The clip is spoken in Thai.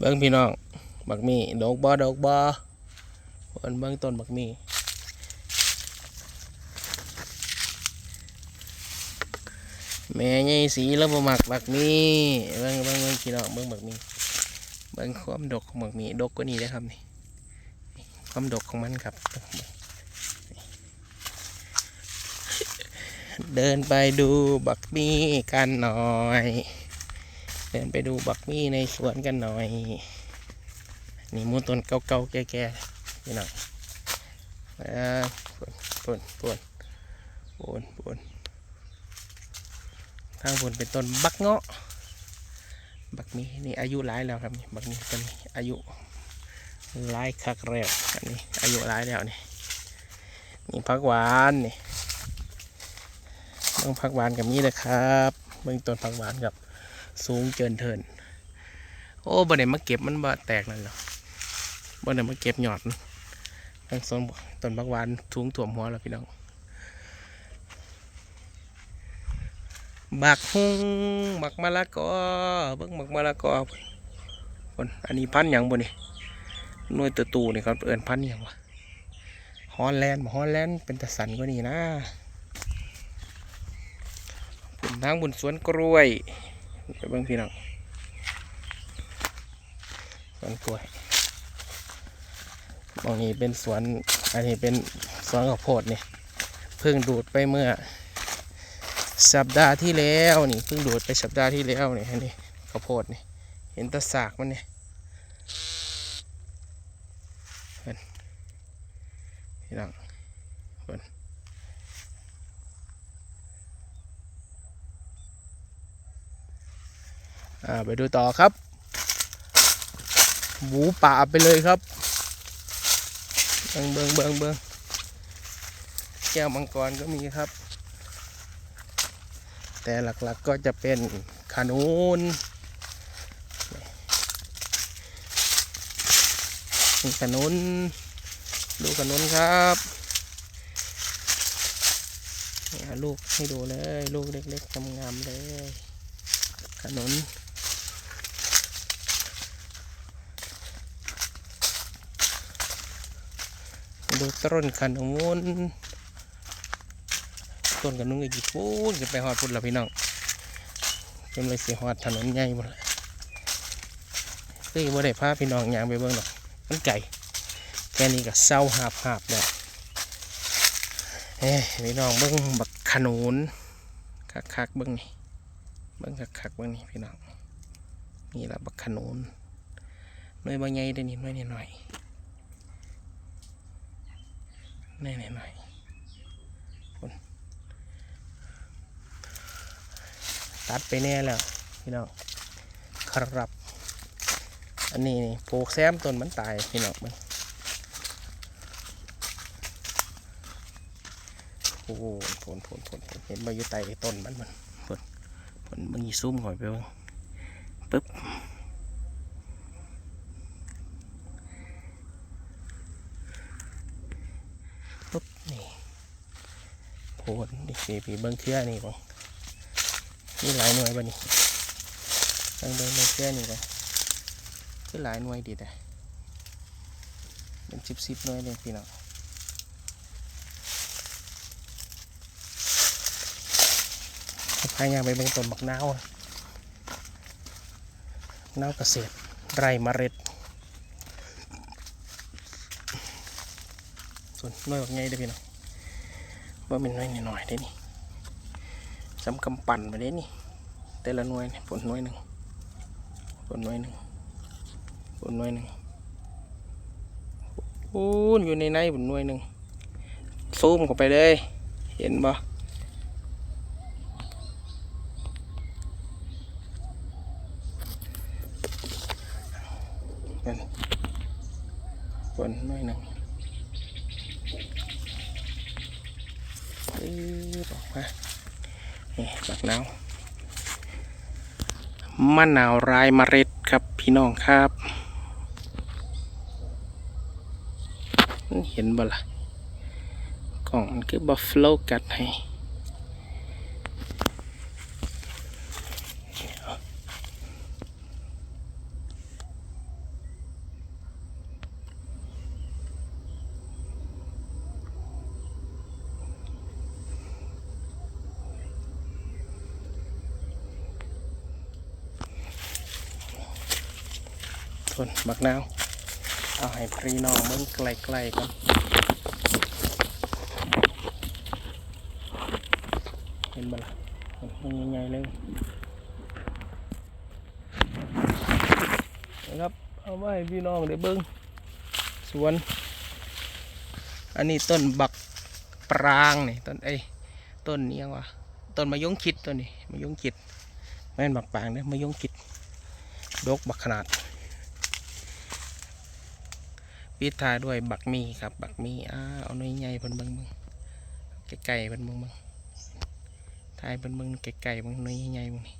เบิ้งพี่น้องบักมีดอกบอดอกบอเพิ่นเบิ้งต้นบักมีแม่ใหญ่สีแล้วบ่มักบักมีเบิ้งเบิ้งเบิ้งพี่น้องเบิ้งบักมีเบิ้งความดกของบักมีดกกว่านี้นะครับนี่นี่ความดกของมันครับ เดินไปดูบักมีกันหน่อย เดินไปดูบักมี่ในสวนกันหน่อย นี่มูต้นเก่าๆแก่ๆนี่หน่อยอ่าปวนปวนปวนปวนทางบนเป็นต้นบักเงาะ บักมีนี่อายุหลายแล้วครับนี่บักนี้ต้นนี้อายุหลายคักแล้วอันนี้อายุหลายแล้วนี่นี่ผักหวานนี่เบิ่งผักหวานกับนี้เลยครับเบิ่งต้นผักหวานกับ สูงเกินเทิน โอ้บ่ได้มาเก็บมันบ่แตกนั่นหรอบ่ได้มาเก็บหยอดมันทั้งสองต้นบักหวานสูงถ่วมหัวแล้วพี่น้อง บักฮุงบักมะละกอเบิ่งบักมะละกอคนอันนี้พันธุ์หยังบ่นี่หน่วยตัวตูนี่ครับเอิ้นพันธุ์หยังวะฮอลแลนด์ฮอลแลนด์เป็นตะสันกว่านี้นะปุ่นทางบนสวนกล้วย ไปเบิ่งพี่น้องสวนกล้วยมองนี้เป็นสวน อันนี้เป็นสวนข้าวโพดนี่เพิ่งดูดไปเมื่อ สัปดาห์ที่แล้วนี่เพิ่งดูดไปสัปดาห์ที่แล้วนี่อันนี้ข้าวโพดนี่ เห็นตะสากมันนี่เนพี่น้องเพิ่น อ่าไปดูต่อครับ หมูป่าไปเลยครับเบิงเบิงเบิงเบิงแก้วมังกรก็มีครับ แต่หลักๆก็จะเป็นขนุนขนุนดูขนุนครับนี่เอาลูกให้ดูเลย ลูกเล็กๆงามๆเลยขนุน ดูต้นขนุนต้นขนุนก็กี่ฟูนจะไปหอดพุ่นละพี่น้องจนไปสิหอดถนนใหญ่หมดเลยคือบ่ได้พาพี่น้องยางไปเบิ่งหรอกมันไก่แค่นี้ก็เศร้าหาบหาบแล้วเอ้ยพี่น้องเบิ่งบักขนุนคักๆเบิ่งนี่เบิ่งคักๆเบิ่งนี่พี่น้องนี่ละบักขนุนหน่วยบางใหญ่ได้นี่หน่วยนิดหน่อย แน่ๆหน่อยคนตัดไปแน่แล้วพี่น้องครับ อันนี้นี่ปลูกแซมต้นมันตายพี่น้องมันโอ้โหผลผลผลผลเห็นมาอยู่ใต้ต้นมันมันผลผลมันยีซุ่มหอยไปบ้างปึ๊บ นี่โพนนี่ปีปีเบิ้งเครือนี่บ่นี่หลายหน่วยบ่นี่เบิ้งเบิ้งเบิ้งเครือนี่บ่คือหลายหน่วยดีแต่เป็นสิบสิบหน่วยเลยพี่น้องพายางไปเบิ้งต้นบักนาวอะนาวเกษตรไรเมล็ด ส่วนน้อยแบบไงเด้พี่น้องว่าเป็นน้อยหน่อยๆเด้นี่สำกำปั่นไปเด้นี่ แต่ละหน่วยนี่ผลหน่วยหนึ่งผลหน่วยหนึ่งผลหน่วยหนึ่งโอ้ยอยู่ในในผลหน่วยหนึ่งซูมเข้าไปเลย เห็นบ่นั่นผลหน่วยหนึ่ง ปึ๊บออกมานี่บักนาวมะนาวรายเมล็ดครับพี่น้องครับเห็นบ่ล่ะกล่องมันคือบัฟเฟลกัดให้ ต้นบักนาวเอาให้พี่น้องเบิ่งไกลๆก่อนเห็นบ่ล่ะมันใหญ่ๆเลยนะครับเอาไว้ให้พี่น้องได้เบิ่งสวน อันนี้ต้นบักปรางนี่ต้นเอ้ต้นนี้ยังวะต้นมะยงคิดต้นนี้มะยงคิดแม่นบักปรางเด้อมะยงคิดดกบักขนาด ปิดท้ายด้วยบักมีครับ บักมีอ้าเอาหน่อยใหญ่เพิ่นเบิ่งเบิ่งไก่ไก่เพิ่นเบิ่งเบิ่งทายเพิ่นเบิ่งไก่ไก่เบิ่งหน่อยใหญ่เบิ่งนี่